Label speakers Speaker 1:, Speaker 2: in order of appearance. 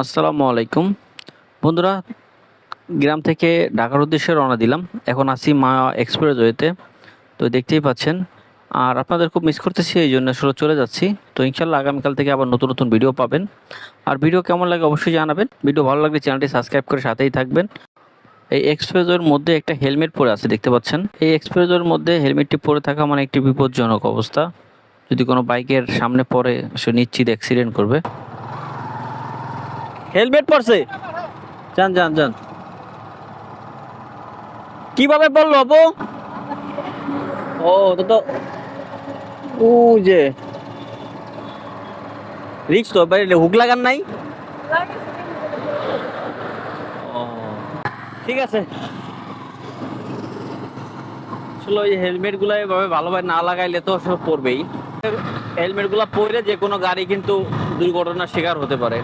Speaker 1: আসসালামু আলাইকুম। বন্ধুরা, গ্রাম থেকে ঢাকার উদ্দেশ্যে রওনা দিলাম। এখন আছি মা এক্সপ্রেসওয়েতে তো দেখতেই পাচ্ছেন, আর আপনাদের খুব মিস করতেছি, এই জন্য আসলে চলে যাচ্ছি। তো ইনশাল্লাহ আগামীকাল থেকে আবার নতুন নতুন ভিডিও পাবেন। আর ভিডিও কেমন লাগে অবশ্যই জানাবেন। ভিডিও ভালো লাগলে চ্যানেলটি সাবস্ক্রাইব করে সাথেই থাকবেন। এই এক্সপ্রেসওয়ের মধ্যে একটা হেলমেট পরে আছে, দেখতে পাচ্ছেন। এই এক্সপ্রেসওয়ের মধ্যে হেলমেটটি পরে থাকা মানে একটি বিপজ্জনক অবস্থা। যদি কোনো বাইকের সামনে পড়ে, সে নিশ্চিত অ্যাক্সিডেন্ট করবে। হেলমেট পরছে? যান যান যান। কীভাবে পড়ল আপু? ও, তো তো ও যে। রিক্স তো বাইরে হুক লাগান নাই। ঠিক আছে। আসলে ওই হেলমেটগুলো এভাবে ভালোভাবে না লাগাইলে তো আসলে পড়বেই হেলমেটগুলা পরে যে কোনো গাড়ি কিন্তু দুর্ঘটনার শিকার হতে পারে।